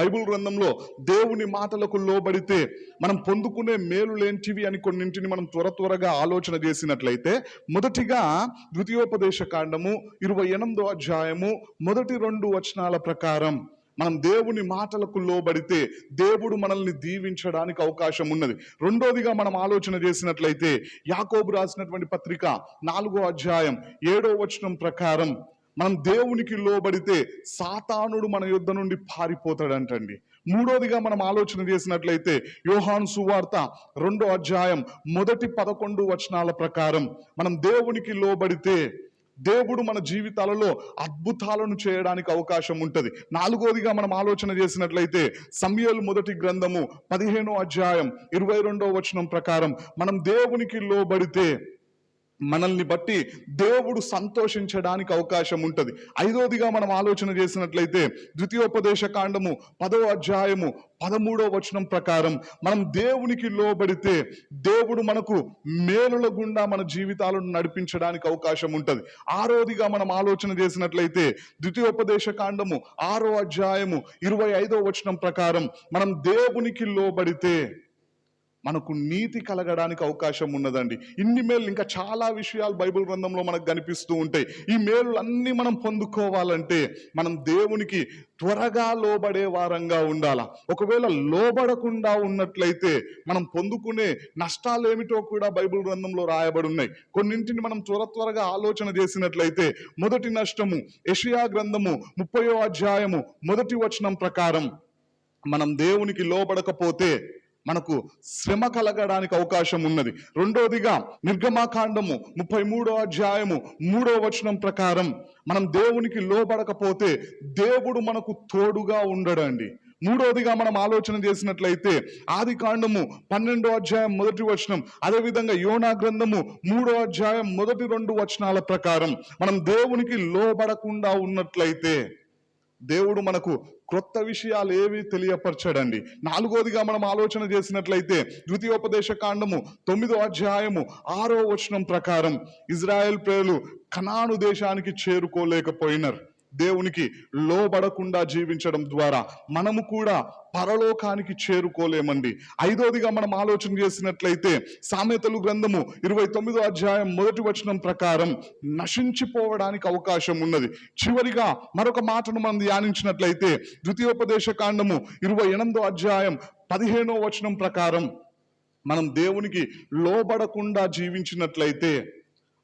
Bible గ్రంథంలో దేవుని మాటలకు లోబడితే మనం పొందుకునే మేలులేంటివి అని కొన్నింటిని మనం త్వర త్వరగా ఆలోచన చేసినట్లయితే మొదటిగా ద్వితీయోపదేశ కాండము ఇరవై ఎనిమిదో అధ్యాయము మొదటి రెండు వచనాల ప్రకారం మనం దేవుని మాటలకు లోబడితే దేవుడు మనల్ని దీవించడానికి అవకాశం ఉన్నది. రెండోదిగా మనం ఆలోచన చేసినట్లయితే యాకోబు రాసినటువంటి పత్రిక నాలుగో అధ్యాయం ఏడో వచనం ప్రకారం మనం దేవునికి లోబడితే సాతానుడు మన యుద్ధ నుండి పారిపోతాడంటండి. మూడోదిగా మనం ఆలోచన చేసినట్లయితే యోహాన్ సువార్త రెండో అధ్యాయం మొదటి పదకొండు వచనాల ప్రకారం మనం దేవునికి లోబడితే దేవుడు మన జీవితాలలో అద్భుతాలను చేయడానికి అవకాశం ఉంటుంది. నాలుగోదిగా మనం ఆలోచన చేసినట్లయితే సమయలు మొదటి గ్రంథము పదిహేనో అధ్యాయం ఇరవై రెండో వచనం ప్రకారం మనం దేవునికి లోబడితే మనల్ని బట్టి దేవుడు సంతోషించడానికి అవకాశం ఉంటుంది. ఐదోదిగా మనం ఆలోచన చేసినట్లయితే ద్వితీయోపదేశ కాండము పదో అధ్యాయము పదమూడో వచనం ప్రకారం మనం దేవునికి లోబడితే దేవుడు మనకు మేలుల గుండా మన జీవితాలను నడిపించడానికి అవకాశం ఉంటుంది. ఆరోదిగా మనం ఆలోచన చేసినట్లయితే ద్వితీయోపదేశ కాండము ఆరో అధ్యాయము ఇరవై ఐదో వచనం ప్రకారం మనం దేవునికి లోబడితే మనకు నీతి కలగడానికి అవకాశం ఉన్నదండి. ఇన్ని మేలు ఇంకా చాలా విషయాలు బైబిల్ గ్రంథంలో మనకు కనిపిస్తూ ఉంటాయి. ఈ మేలు అన్ని మనం పొందుకోవాలంటే మనం దేవునికి త్వరగా లోబడే వారంగా ఉండాలా? ఒకవేళ లోబడకుండా ఉన్నట్లయితే మనం పొందుకునే నష్టాలు ఏమిటో కూడా బైబిల్ గ్రంథంలో రాయబడి ఉన్నాయి. కొన్నింటిని మనం త్వర త్వరగా ఆలోచన చేసినట్లయితే మొదటి నష్టము యషియా గ్రంథము ముప్పయో అధ్యాయము మొదటి వచనం ప్రకారం మనం దేవునికి లోబడకపోతే మనకు శ్రమ కలగడానికి అవకాశం ఉన్నది. రెండోదిగా నిర్గమాకాండము ముప్పై మూడో అధ్యాయము మూడో వచనం ప్రకారం మనం దేవునికి లోబడకపోతే దేవుడు మనకు తోడుగా ఉండడండి. మూడోదిగా మనం ఆలోచన చేసినట్లయితే ఆది కాండము పన్నెండో అధ్యాయం మొదటి వచనం అదేవిధంగా యోనా గ్రంథము మూడో అధ్యాయం మొదటి రెండు వచనాల ప్రకారం మనం దేవునికి లోబడకుండా ఉన్నట్లయితే దేవుడు మనకు క్రొత్త విషయాలు ఏవి తెలియపరచడండి? నాలుగోదిగా మనం ఆలోచన చేసినట్లయితే ద్వితీయోపదేశ కాండము తొమ్మిదో అధ్యాయము ఆరో వచనం ప్రకారం ఇజ్రాయెల్ ప్రేలు కనాను దేశానికి చేరుకోలేకపోయినారు. దేవునికి లోబడకుండా జీవించడం ద్వారా మనము కూడా పరలోకానికి చేరుకోలేమండి. ఐదోదిగా మనం ఆలోచన చేసినట్లయితే సామెతలు గ్రంథము ఇరవై తొమ్మిదో అధ్యాయం మొదటి వచనం ప్రకారం నశించిపోవడానికి అవకాశం ఉన్నది. చివరిగా మరొక మాటను మనం ధ్యానించినట్లయితే ద్వితీయోపదేశ కాండము ఇరవై ఎనిమిదో అధ్యాయం పదిహేనో వచనం ప్రకారం మనం దేవునికి లోబడకుండా జీవించినట్లయితే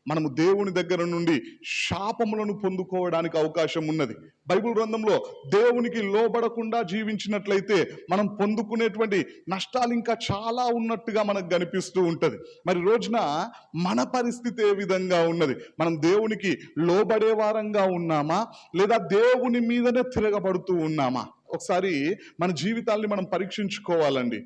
మనము దేవుని దగ్గర నుండి శాపములను పొందుకోవడానికి అవకాశం ఉన్నది. బైబిల్ గ్రంథంలో దేవునికి లోబడకుండా జీవించినట్లయితే మనం పొందుకునేటువంటి నష్టాలు ఇంకా చాలా ఉన్నట్టుగా మనకు కనిపిస్తూ ఉంటుంది. మరి రోజున మన పరిస్థితి ఏ విధంగా ఉన్నది? మనం దేవునికి లోబడే వారంగా ఉన్నామా? లేదా దేవుని మీదనే తిరగబడుతూ ఉన్నామా? ఒకసారి మన జీవితాల్ని మనం పరీక్షించుకోవాలండి.